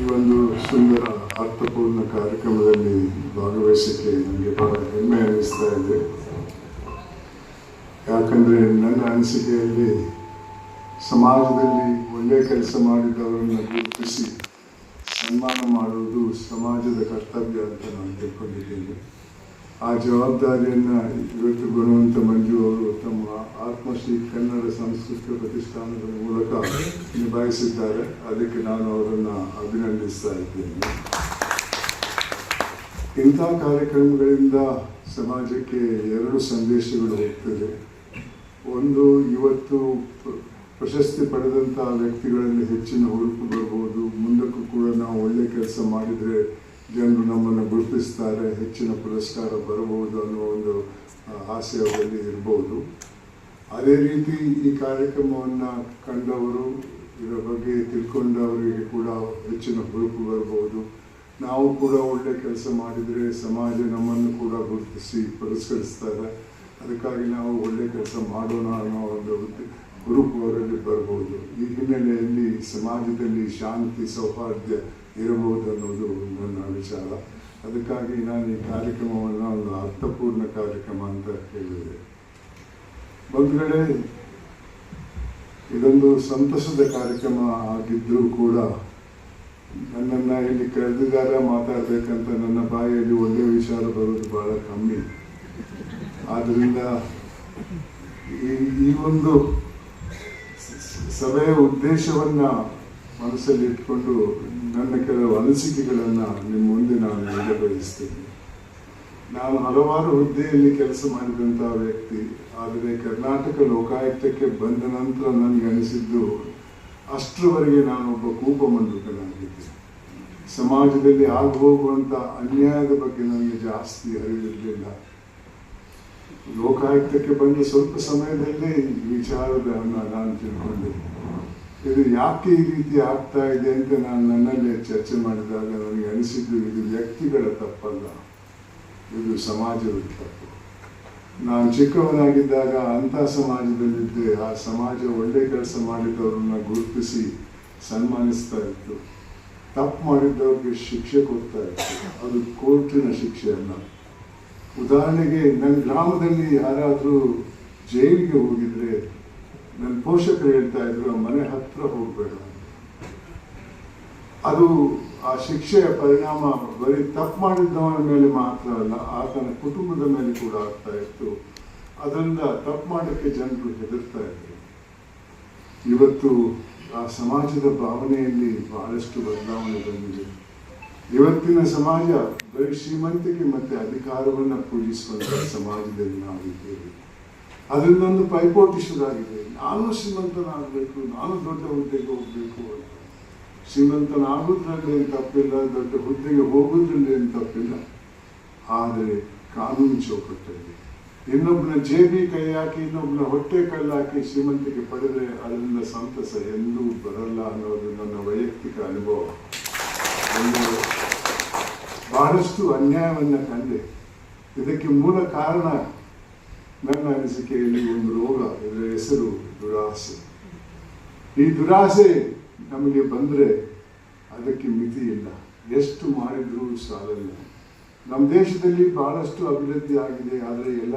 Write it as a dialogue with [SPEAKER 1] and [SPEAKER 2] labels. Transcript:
[SPEAKER 1] ಈ ಒಂದು ಸುಂದರ, ಅರ್ಥಪೂರ್ಣ ಕಾರ್ಯಕ್ರಮದಲ್ಲಿ ಭಾಗವಹಿಸಕ್ಕೆ ನನಗೆ ಬಹಳ ಹೆಮ್ಮೆ ಅನ್ನಿಸ್ತಾ ಇದೆ. ಯಾಕಂದರೆ ನನ್ನ ಅನಿಸಿಕೆಯಲ್ಲಿ ಸಮಾಜದಲ್ಲಿ ಒಳ್ಳೆಯ ಕೆಲಸ ಮಾಡಿದವರನ್ನು ಗುರುತಿಸಿ ಸನ್ಮಾನ ಮಾಡುವುದು ಸಮಾಜದ ಕರ್ತವ್ಯ ಅಂತ ನಾನು ತಿಳ್ಕೊಂಡಿದ್ದೇನೆ. ಆ ಜವಾಬ್ದಾರಿಯನ್ನು ಇವತ್ತು ಗುಣವಂತ ಮಂಜು ಅವರು ತಮ್ಮ ಆತ್ಮಶ್ರೀ ಕನ್ನಡ ಸಾಂಸ್ಕೃತಿಕ ಪ್ರತಿಷ್ಠಾನದ ಮೂಲಕ ನಿಭಾಯಿಸಿದ್ದಾರೆ. ಅದಕ್ಕೆ ನಾನು ಅವರನ್ನು ಅಭಿನಂದಿಸ್ತಾ ಇದ್ದೇನೆ. ಇಂಥ ಕಾರ್ಯಕ್ರಮಗಳಿಂದ ಸಮಾಜಕ್ಕೆ ಎರಡು ಸಂದೇಶಗಳು ಹೋಗ್ತದೆ. ಒಂದು, ಇವತ್ತು ಪ್ರಶಸ್ತಿ ಪಡೆದಂಥ ವ್ಯಕ್ತಿಗಳಲ್ಲಿ ಹೆಚ್ಚಿನ ಹುರುಪು ಬರ್ಬೋದು. ಮುಂದಕ್ಕೂ ಕೂಡ ನಾವು ಒಳ್ಳೆ ಕೆಲಸ ಮಾಡಿದರೆ ಜನರು ನಮ್ಮನ್ನು ಗುರುತಿಸ್ತಾರೆ, ಹೆಚ್ಚಿನ ಪುರಸ್ಕಾರ ಬರಬಹುದು ಅನ್ನೋ ಒಂದು ಆಸೆ ಅವರಲ್ಲಿ ಇರ್ಬೋದು. ಅದೇ ರೀತಿ ಈ ಕಾರ್ಯಕ್ರಮವನ್ನು ಕಂಡವರು, ಇದರ ಬಗ್ಗೆ ತಿಳ್ಕೊಂಡವರಿಗೆ ಕೂಡ ಹೆಚ್ಚಿನ ಹುರುಪು ಬರಬಹುದು. ನಾವು ಕೂಡ ಒಳ್ಳೆ ಕೆಲಸ ಮಾಡಿದರೆ ಸಮಾಜ ನಮ್ಮನ್ನು ಕೂಡ ಗುರುತಿಸಿ ಪುರಸ್ಕರಿಸ್ತಾರೆ. ಅದಕ್ಕಾಗಿ ನಾವು ಒಳ್ಳೆ ಕೆಲಸ ಮಾಡೋಣ ಅನ್ನೋ ಒಂದು ಅವರಲ್ಲಿ ಬರ್ಬೋದು ಈ ಹಿನ್ನೆಲೆಯಲ್ಲಿ ಸಮಾಜದಲ್ಲಿ ಶಾಂತಿ, ಸೌಹಾರ್ದ ಇರಬಹುದು ಅನ್ನೋದು ನನ್ನ ವಿಚಾರ. ಅದಕ್ಕಾಗಿ ನಾನು ಈ ಕಾರ್ಯಕ್ರಮವನ್ನು ಒಂದು ಅರ್ಥಪೂರ್ಣ ಕಾರ್ಯಕ್ರಮ ಅಂತ ಹೇಳಿದೆ. ಬಂಧುಗಳೇ, ಇದೊಂದು ಸಂತಸದ ಕಾರ್ಯಕ್ರಮ ಆಗಿದ್ದರೂ ಕೂಡ ನನ್ನನ್ನು ಇಲ್ಲಿ ಕರೆದಿದ್ದಾರೆ, ಮಾತಾಡಬೇಕಂತ ನನ್ನ ಬಾಯಲ್ಲಿ ಒಳ್ಳೆಯ ವಿಚಾರ ಬರೋದು ಬಹಳ ಕಮ್ಮಿ. ಆದ್ದರಿಂದ ಈ ಒಂದು ಸಭೆಯ ಉದ್ದೇಶವನ್ನ ಮನಸ್ಸಲ್ಲಿ ಇಟ್ಕೊಂಡು ನನ್ನ ಕೆಲವು ಅನಿಸಿಕೆಗಳನ್ನು ನಿಮ್ಮ ಮುಂದೆ ನಾನು ಹೇಳ ನಾನು ಹಲವಾರು ಹುದ್ದೆಯಲ್ಲಿ ಕೆಲಸ ಮಾಡಿದಂತಹ ವ್ಯಕ್ತಿ, ಆದರೆ ಕರ್ನಾಟಕ ಲೋಕಾಯುಕ್ತಕ್ಕೆ ಬಂದ ನಂತರ ನನಗೆ ಅನಿಸಿದ್ದು, ಅಷ್ಟರವರೆಗೆ ನಾನೊಬ್ಬ ಕೂಪಮಂಡುಕನಾಗಿದ್ದೆ ಸಮಾಜದಲ್ಲಿ ಆಗು ಹೋಗುವಂಥ ಅನ್ಯಾಯದ ಬಗ್ಗೆ ನನಗೆ ಜಾಸ್ತಿ ಅರಿವಿರಲಿಲ್ಲ. ಲೋಕಾಯುಕ್ತಕ್ಕೆ ಬಂದ ಸ್ವಲ್ಪ ಸಮಯದಲ್ಲೇ ಈ ವಿಚಾರವನ್ನು ನಾನು ತಿಳ್ಕೊಂಡೆ. ಇದು ಯಾಕೆ ಈ ರೀತಿ ಆಗ್ತಾ ಇದೆ ಅಂತ ನಾನು ನನ್ನಲ್ಲಿ ಚರ್ಚೆ ಮಾಡಿದಾಗ ನನಗೆ ಅನಿಸಿದ್ದು ಇದು ವ್ಯಕ್ತಿಗಳ ತಪ್ಪಲ್ಲ. ಇದು ಸಮಾಜದ ತಪ್ಪು. ನಾನು ಚಿಕ್ಕವನಾಗಿದ್ದಾಗ ಅಂಥ ಸಮಾಜದಲ್ಲಿದ್ದೆ. ಆ ಸಮಾಜ ಒಳ್ಳೆ ಕೆಲಸ ಮಾಡಿದವರನ್ನ ಗುರುತಿಸಿ ಸನ್ಮಾನಿಸ್ತಾ ಇತ್ತು. ತಪ್ಪು ಮಾಡಿದ್ದವ್ರಿಗೆ ಶಿಕ್ಷೆ ಕೊಡ್ತಾ ಇತ್ತು. ಅದು ಕೋರ್ಟಿನ ಶಿಕ್ಷೆ ಅಲ್ಲ. ಉದಾಹರಣೆಗೆ, ನನ್ನ ಗ್ರಾಮದಲ್ಲಿ ಯಾರಾದರೂ ಜೈಲಿಗೆ ಹೋಗಿದ್ರೆ ನನ್ನ ಪೋಷಕರು ಹೇಳ್ತಾ ಇದ್ರು ಮನೆ ಹತ್ರ ಹೋಗಬೇಡ ಅದು ಆ ಶಿಕ್ಷೆಯ ಪರಿಣಾಮ ಬರೀ ತಪ್ಪು ಮಾಡಿದ್ದವನ ಮೇಲೆ ಮಾತ್ರ ಅಲ್ಲ, ಆತನ ಕುಟುಂಬದ ಮೇಲೆ ಕೂಡ ಆಗ್ತಾ ಇತ್ತು. ಅದರಿಂದ ತಪ್ಪು ಮಾಡೋಕ್ಕೆ ಜನರು ಹೆದರ್ತಾ ಇದ್ರು. ಇವತ್ತು ಆ ಸಮಾಜದ ಭಾವನೆಯಲ್ಲಿ ಬಹಳಷ್ಟು ಬದಲಾವಣೆ ಬಂದಿದೆ. ಇವತ್ತಿನ ಸಮಾಜ ಬರೀ ಶ್ರೀಮಂತಿಕೆ ಮತ್ತೆ ಅಧಿಕಾರವನ್ನು ಪೂಜಿಸುವಂತಹ ಸಮಾಜದಲ್ಲಿ ನಾವಿದ್ದೇವೆ ಅದರಿಂದೊಂದು ಪೈಪೋಟಿ ಶುರುವಾಗಿದೆ ನಾನು ಶ್ರೀಮಂತನಾಗಬೇಕು, ನಾನು ದೊಡ್ಡ ಹುದ್ದೆಗೆ ಹೋಗಬೇಕು ಅಂತ. ಶ್ರೀಮಂತನಾಗೋದ್ರಲ್ಲಿ ತಪ್ಪಿಲ್ಲ, ದೊಡ್ಡ ಹುದ್ದೆಗೆ ಹೋಗೋದ್ರಲ್ಲಿ ಏನು ತಪ್ಪಿಲ್ಲ. ಆದರೆ ಕಾನೂನು ಚೌಕಟ್ಟಲ್ಲಿ ಇನ್ನೊಬ್ಬನ ಜೇಬಿ ಕೈ ಹಾಕಿ ಇನ್ನೊಬ್ಬನ ಹೊಟ್ಟೆ ಕಲ್ಲಾಕಿ ಶ್ರೀಮಂತಿಕೆ ಪಡೆದರೆ ಅದರಿಂದ ಸಂತಸ ಎಂದೂ ಬರಲ್ಲ ಅನ್ನೋದು ನನ್ನ ವೈಯಕ್ತಿಕ ಅನುಭವ. ಬಹಳಷ್ಟು ಅನ್ಯಾಯವನ್ನು ಕಂಡೆ. ಇದಕ್ಕೆ ಮೂಲ ಕಾರಣ ನನ್ನ ಅನಿಸಿಕೆಯಲ್ಲಿ ಒಂದು ರೋಗ ಇದರ ಹೆಸರು ದುರಾಸೆ. ಈ ದುರಾಸೆ ನಮಗೆ ಬಂದರೆ ಅದಕ್ಕೆ ಮಿತಿ ಇಲ್ಲ. ಎಷ್ಟು ಮಾಡಿದ್ರೂ ಸಾಲಲ್ಲ. ನಮ್ಮ ದೇಶದಲ್ಲಿ ಬಹಳಷ್ಟು ಅಭಿವೃದ್ಧಿ ಆಗಿದೆ, ಆದರೆ ಎಲ್ಲ